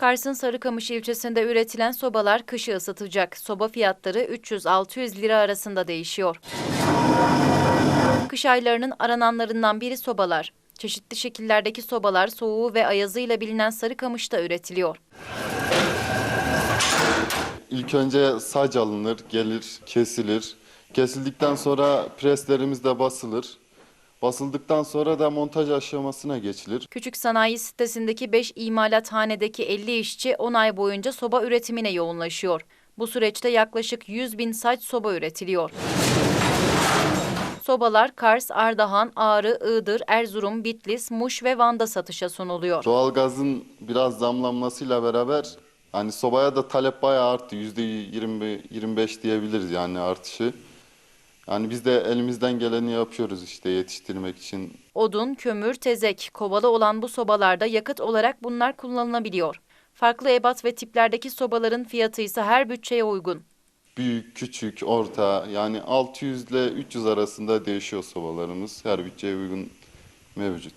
Kars'ın Sarıkamış ilçesinde üretilen sobalar kışı ısıtacak. Soba fiyatları 300-600 lira arasında değişiyor. Kış aylarının arananlarından biri sobalar. Çeşitli şekillerdeki sobalar soğuğu ve ayazıyla bilinen Sarıkamış'ta üretiliyor. İlk önce sac alınır, gelir, kesilir. Kesildikten sonra preslerimizde basılır. Basıldıktan sonra da montaj aşamasına geçilir. Küçük sanayi sitesindeki 5 imalathanedeki 50 işçi 10 ay boyunca soba üretimine yoğunlaşıyor. Bu süreçte yaklaşık 100 bin saç soba üretiliyor. Sobalar Kars, Ardahan, Ağrı, Iğdır, Erzurum, Bitlis, Muş ve Van'da satışa sunuluyor. Doğalgazın biraz zamlanmasıyla beraber hani sobaya da talep bayağı arttı. Yüzde 25 diyebiliriz yani artışı. Yani biz de elimizden geleni yapıyoruz işte yetiştirmek için. Odun, kömür, tezek, kovalı olan bu sobalarda yakıt olarak bunlar kullanılabiliyor. Farklı ebat ve tiplerdeki sobaların fiyatı ise her bütçeye uygun. Büyük, küçük, orta yani 600 ile 300 arasında değişiyor sobalarımız. Her bütçeye uygun mevcut.